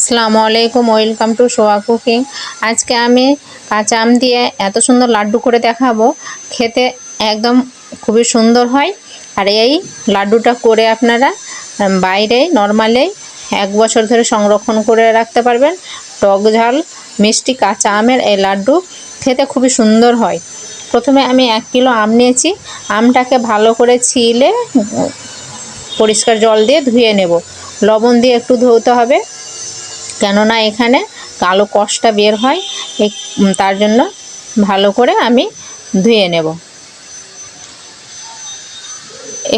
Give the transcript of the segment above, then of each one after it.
আসসালামু আলাইকুম, welcome to soya cooking. আজকে আমি কাঁচা আম দিয়ে এত সুন্দর লাড্ডু করে দেখাবো। খেতে একদম খুবই সুন্দর হয়। আর এই লাড্ডুটা করে আপনারা বাইরে নর্মালেই এক বছর ধরে সংরক্ষণ করে রাখতে পারবেন। টক ঝাল, মিষ্টি কাঁচা আমের এই লাড্ডু খেতে খুবই সুন্দর হয়। প্রথমে আমি এক কিলো আম নিয়েছি। আমটাকে ভালো করে ছিলে পরিষ্কার জল দিয়ে ধুয়ে নেব। লবণ দিয়ে একটু ধুতে হবে। কেননা এখানে কালো কষটা বের হয় তার জন্য ভালো করে আমি ধুয়ে নেব।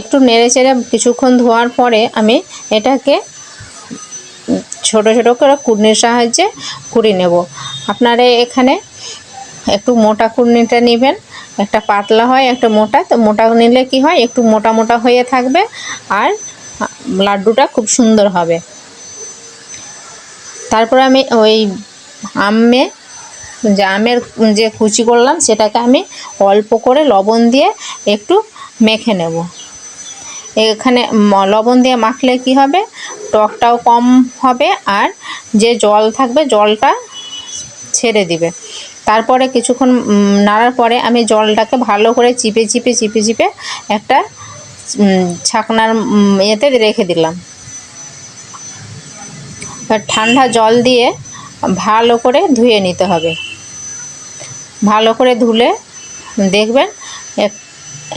একটু নেড়ে চেড়ে কিছুক্ষণ ধোয়ার পরে আমি এটাকে ছোট ছোট করে কুড়নির সাহায্যে কুড়ি নেব। আপনারা এখানে একটু মোটা কুড়নিটা নেবেন, একটা পাতলা হয়, একটা মোটা, তো মোটা নিলে কি হয়, একটু মোটা মোটা হয়ে থাকবে আর লাড্ডুটা খুব সুন্দর হবে। তারপর আমি ওই আমে, যে আমের যে কুচি করলাম, সেটাকে আমি অল্প করে লবণ দিয়ে একটু মেখে নেব। এখানে লবণ দিয়ে মাখলে কি হবে? টকটাও কম হবে আর যে জল থাকবে, জলটা ছেড়ে দিবে। তারপরে কিছুক্ষণ নাড়ার পরে আমি জলটাকে ভালো করে চিপে চিপে চিপে চিপে একটা ছাকনার এতে রেখে দিলাম। ঠান্ডা জল দিয়ে ভালো করে ধুয়ে নিতে হবে। ভালো করে ধুলে দেখবেন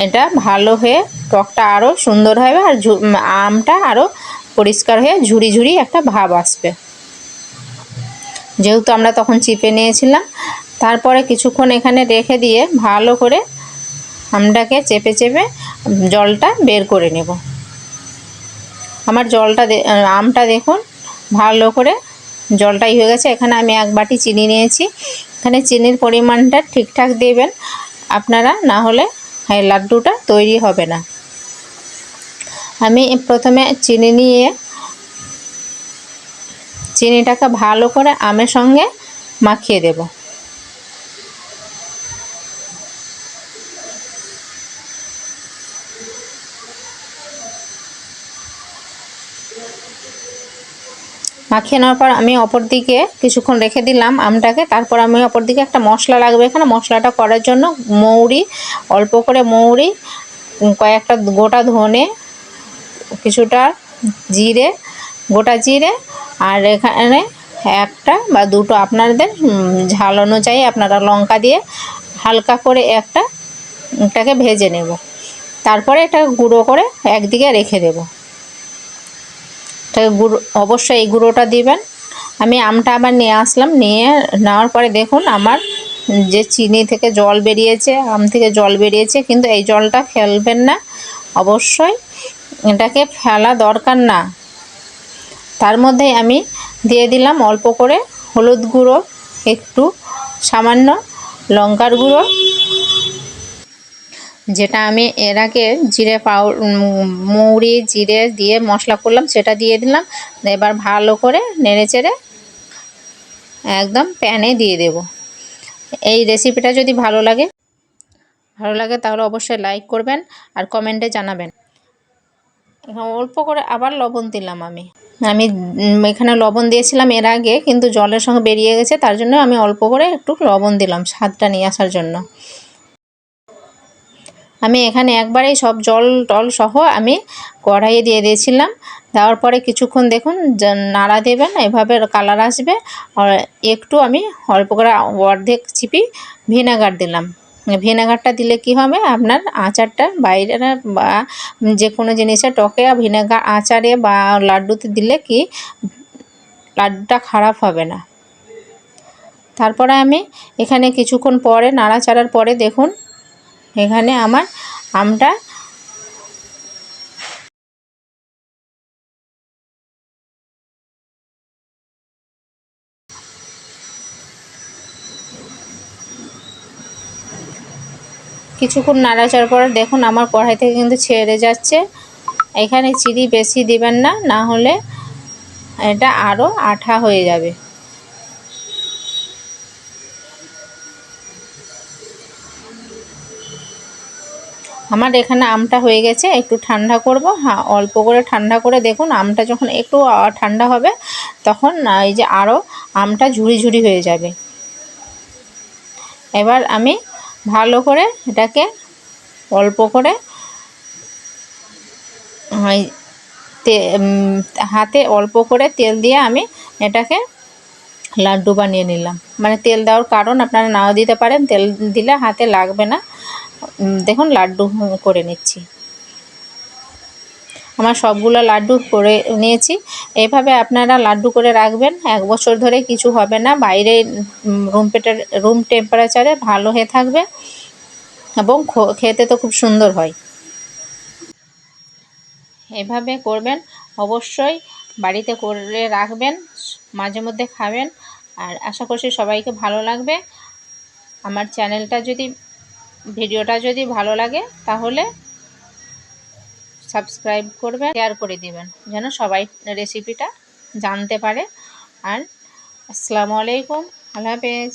এটা ভালো হয়ে টকটা আরও সুন্দর হবে আর আমটা আরও পরিষ্কার হয়ে ঝুড়ি ঝুড়ি একটা ভাব আসবে। যেহেতু আমরা তখন চিপে নিয়েছিলাম, তারপরে কিছুক্ষণ এখানে রেখে দিয়ে ভালো করে আমটাকে চেপে চেপে জলটা বের করে নেব। আমার জলটা আমটা দেখুন ভালো করে জলটাই হয়ে গেছে। এখানে আমি এক বাটি চিনি নিয়েছি। এখানে চিনির পরিমাণটা ঠিকঠাক দেবেন। আপনারা না হলে লাড্ডুটা তৈরি হবে না। আমি প্রথমে চিনি নিয়ে চিনিটাকে ভালো করে আমের সঙ্গে মাখিয়ে দেব। মাখিয়ে নেওয়ার পর আমি অপর দিকে কিছুক্ষণ রেখে দিলাম আমটাকে। তারপর আমি অপর দিকে একটা মশলা লাগবে এখানে। মশলাটা করার জন্য মৌরি, অল্প করে মৌরি কয়েকটা গোটা ধনে, কিছুটা জিরে, গোটা জিরে, আর এখানে একটা বা দুটো আপনাদের ঝাল অনুযায়ী আপনারা লঙ্কা দিয়ে হালকা করে একটা এটাকে ভেজে নেব। তারপরে এটা গুঁড়ো করে একদিকে রেখে দেবো। এটাকে গুঁড়ো, অবশ্যই এই গুঁড়োটা দিবেন। আমি আমটা আবার নিয়ে আসলাম, নিয়ে নেওয়ার পরে দেখুন আমার যে চিনি থেকে জল বেরিয়েছে, আম থেকে জল বেরিয়েছে, কিন্তু এই জলটা ফেলবেন না, অবশ্যই এটাকে ফেলা দরকার না। তার মধ্যেই আমি দিয়ে দিলাম অল্প করে হলুদ গুঁড়ো, একটু সামান্য লঙ্কার গুঁড়ো যেটা আমি এর আগে জিরে পাউ মৌরি, জিরে দিয়ে মশলা করলাম, সেটা দিয়ে দিলাম। এবার ভালো করে নেড়ে চেড়ে একদম প্যানে দিয়ে দেব। এই রেসিপিটা যদি ভালো লাগে ভালো লাগে তাহলে অবশ্যই লাইক করবেন আর কমেন্টে জানাবেন। অল্প করে আবার লবণ দিলাম আমি। আমি এখানে লবণ দিয়েছিলাম এর আগে, কিন্তু জলের সঙ্গে বেরিয়ে গেছে, তার জন্য আমি অল্প করে একটু লবণ দিলাম স্বাদটা নিয়ে আসার জন্য। আমি এখানে একবারেই সব জল টল সহ আমি কড়াইয়ে দিয়ে দিয়েছিলাম। দেওয়ার পরে কিছুক্ষণ দেখুন নাড়া দেবেন এভাবে কালার আসবে। আর একটু আমি অল্প করে অর্ধেক চিপি ভিনেগার দিলাম। ভিনেগারটা দিলে কি হবে? আপনার আচারটা বাইরে বা যে কোনো জিনিসে টকে ভিনেগার আচারে বা লাড্ডুতে দিলে কি লাড্ডুটা খারাপ হবে না। তারপরে আমি এখানে কিছুক্ষণ পরে, নাড়াচাড়ার পরে দেখুন এখানে আমার আমটা কিছুক্ষণ নাড়াচাড়ার পরে দেখুন আমার কড়াই থেকে কিন্তু ছেড়ে যাচ্ছে। এখানে চিনি বেশি দিবেন না না হলে এটা আরও আঠা হয়ে যাবে। আমার এখানে আমটা হয়ে গেছে, একটু ঠান্ডা করব। হ্যাঁ অল্প করে ঠান্ডা করে দেখুন, আমটা যখন একটু ঠান্ডা হবে, তখন এই যে আরও আমটা ঝুড়ি ঝুড়ি হয়ে যাবে। এবার আমি ভালো করে এটাকে অল্প করে হাতে অল্প করে তেল দিয়ে আমি এটাকে লাড্ডু বানিয়ে নিলাম। মানে তেল দেওয়ার কারণ আপনারা নাও দিতে পারেন, তেল দিলে হাতে লাগবে না। দেখুন, লাড্ডু করে নিচ্ছি। আমার সবগুলো লাড্ডু করে নিয়েছি। এইভাবে আপনারা লাড্ডু করে রাখবেন। এক বছর ধরে কিছু হবে না। বাইরে রুম পেটার রুম টেম্পারেচারে ভালো হয়ে থাকবে এবং খেতে তো খুব সুন্দর হয়। এভাবে করবেন। অবশ্যই বাড়িতে করে রাখবেন, মাঝে মধ্যে খাবেন। আর আশা করছি সবাইকে ভালো লাগবে। আমার চ্যানেলটা যদি ভিডিওটা যদি ভালো লাগে, তাহলে সাবস্ক্রাইব করবেন শেয়ার করে দিবেন, যেন সবাই রেসিপিটা জানতে পারে। আর আসসালামু আলাইকুম, আল্লাহ হাফেজ।